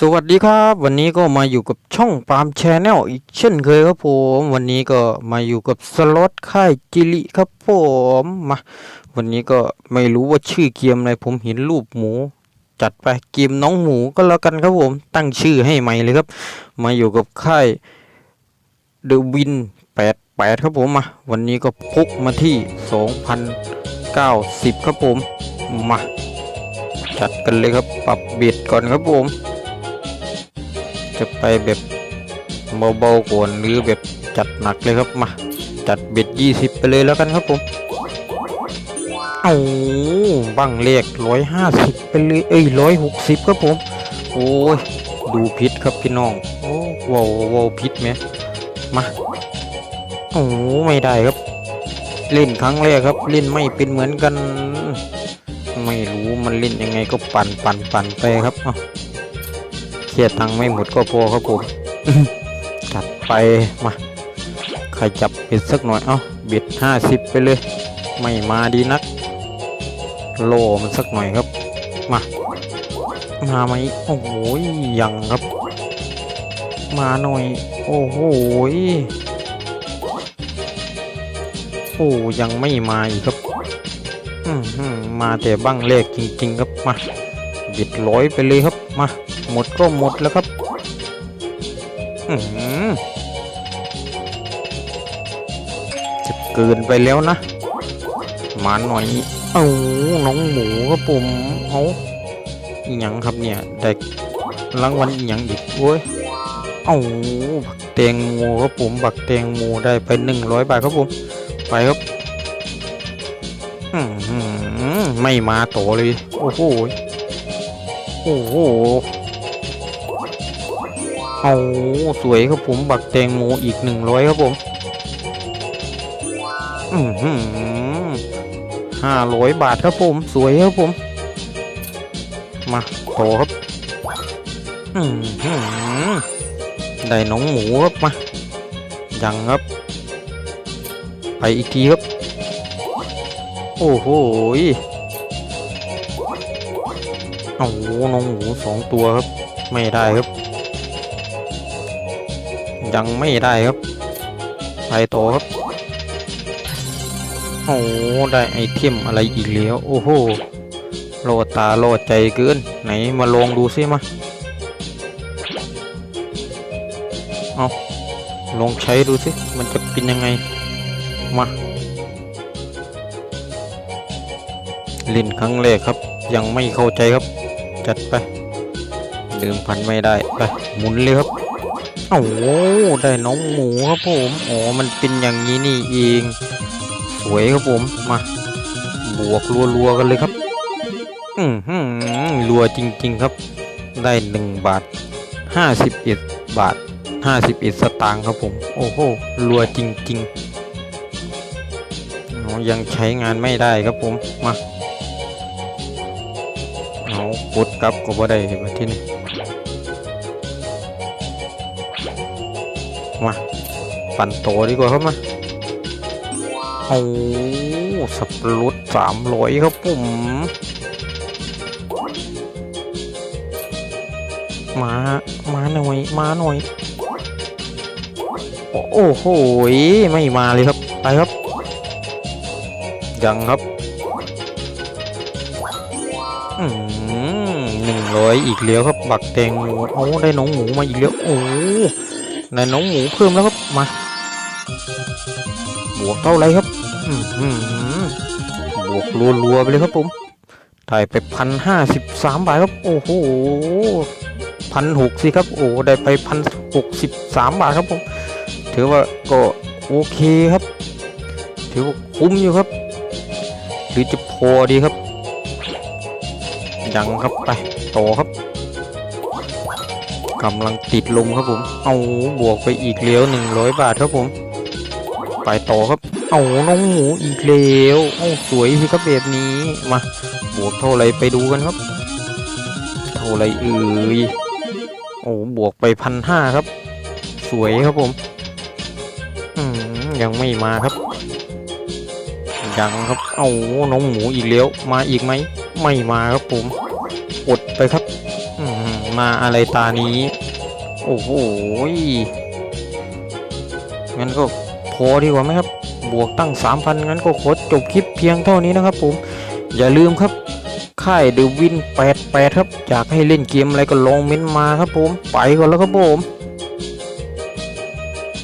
สวัสดีครับ วันนี้ก็มาอยู่กับช่องปามแชนแนลอีกเช่นเคยครับผมวันนี้ก็มาอยู่กับสล็อตค่ายจิริครับผมมาวันนี้ก็ไม่รู้ว่าชื่อเกมอะไรผมเห็นรูปหมู จัดไปเกมน้องหมูก็แล้วกันครับผมตั้งชื่อให้ใหม่เลยครับ มาอยู่กับค่ายเดอะวิน88ครับผมมาวันนี้ก็พุกมาที่2090ครับผมมาจัดกันเลยครับปรับเบียดก่อนครับผม แบบเบาๆก่อนหรือแบบจัดหนักเลยครับมาจัดเบ็ดยี่สิบไปเลยแล้วกันครับผมเอาบังเลขร้อยห้าสิบไปเลยเอ้ยร้อยหกสิบครับผม โอ้ยดูพิษครับพี่น้องโอ้ว้าวว้าวพิษไหมมาโอ้ไม่ได้ครับ เล่นครั้งแรกครับ เล่นไม่เป็นเหมือนกัน ไม่รู้มันเล่นยังไงก็ปั่นปั่นปั่นไปครับ รียดตังค์ไม่หมดก็พอครับผมจัดไปมาใครจับเบ็ดสักหน่อย เอาเบ็ดห้าสิบไปเลย ไม่มาดีนัก โลมันสักหน่อยครับ มา มาไหมโอ้โหยังครับ มาหน่อย โอ้โหโอ้ยังไม่มาอีกครับ อืมหืมมาแต่บ้างเลขจริง ๆ ครับมาบิดร้อยไปเลยครับมา หมดก็หมดแล้วครับอืมจะเกินไปแล้วนะ มาหน่อย เอาน้องหมูครับผมเอาอีหยังครับเนี่ยได้รางวัลอีหยังอีกโว้ยเอาบักแตงโมครับผมบักแตงโมได้ไปหนึ่งร้อยบาทครับผม ไปครับอืมหืมไม่มาต่อเลย โอ้โห โอ้โห เอาสวยครับผมบักแตงโมอีกหนึ่งร้อยครับผมอืมห้าร้อยบาทครับผม สวยครับผม มาต่อครับอืมหืมได้น้องหมูครับมายังครับ ไปอีกทีครับ โอ้โหยเอาน้องหมูสองตัวครับ ไม่ได้ครับ ยังไม่ได้ครับไปต่อครับโอ้ได้ไอเทมอะไรอีกแล้วโอ้โหโลดตาโลดใจเกินไหนมาลองดูซิมาเอาลองใช้ดูสิมันจะเป็นยังไงมาเล่นครั้งแรกครับ ยังไม่เข้าใจครับ จัดไปเดิมพันไม่ได้ไปหมุนเลยครับ โอ้โหได้น้องหมูครับผมอ๋อมันเป็นอย่างนี้นี่เอง สวยครับผมมาบวกรัวๆกันเลยครับ อืมหืมรัวจริง ๆครับ ได้หนึ่งบาทห้าสิบเอ็ดบาทห้าสิบเอ็ดสตางค์ครับผม โอ้โหรัวจริงๆยังใช้งานไม่ได้ครับผมมาเอากดกลับก็บ่ได้มที่นี่ มาปั่นโตดีกว่าครับมาเอาสับปะรดสามร้อยครับผมมามาหน่อย มาหน่อย โอ้โหไม่มาเลยครับ ไปครับ ยังครับอืมหนึ่งร้อยอีกแล้วครับ บักแตงโมเอาได้น้องหมูมาอีกแล้ว โอ้ ได้น้องหมูเพิ่มแล้วครับมาบวกเท่าไรครับอืมอืมบวกรัวๆไปเลยครับผมได้ไปพันห้าสิบสามบาทครับ โอ้โหพันหกสิครับ โอ้ได้ไปพันหกสิบสามบาทครับผมถือว่าก็โอเคครับ ถือว่าคุ้มอยู่ครับ หรือจะพอดีครับยังครับไปต่อครับ กำลังติดลมครับผม เอาบวกไปอีกแล้วหนึ่งร้อยบาทครับผม ไปต่อครับ เอาน้องหมูอีกแล้วเอาสวยสิครับแบบนี้ มา บวกเท่าไรไปดูกันครับ เท่าไรเอ่ยโอ้บวกไปพันห้าครับ สวยครับผม อืมยังไม่มาครับ ยังครับ เอาน้องหมูอีกแล้วมาอีกไหม ไม่มาครับผม อดไปครับ อืม มาอะไรตานี้ โอ้โหงั้นก็พอดีกว่าไหมครับ บวกตั้ง 3,000 งั้นก็ขอจบคลิปเพียงเท่านี้นะครับผม อย่าลืมครับ ค่ายเดวิน 88 ครับ อยากให้เล่นเกมอะไรก็ลองเม้นมาครับผม ไปก่อนแล้วครับผม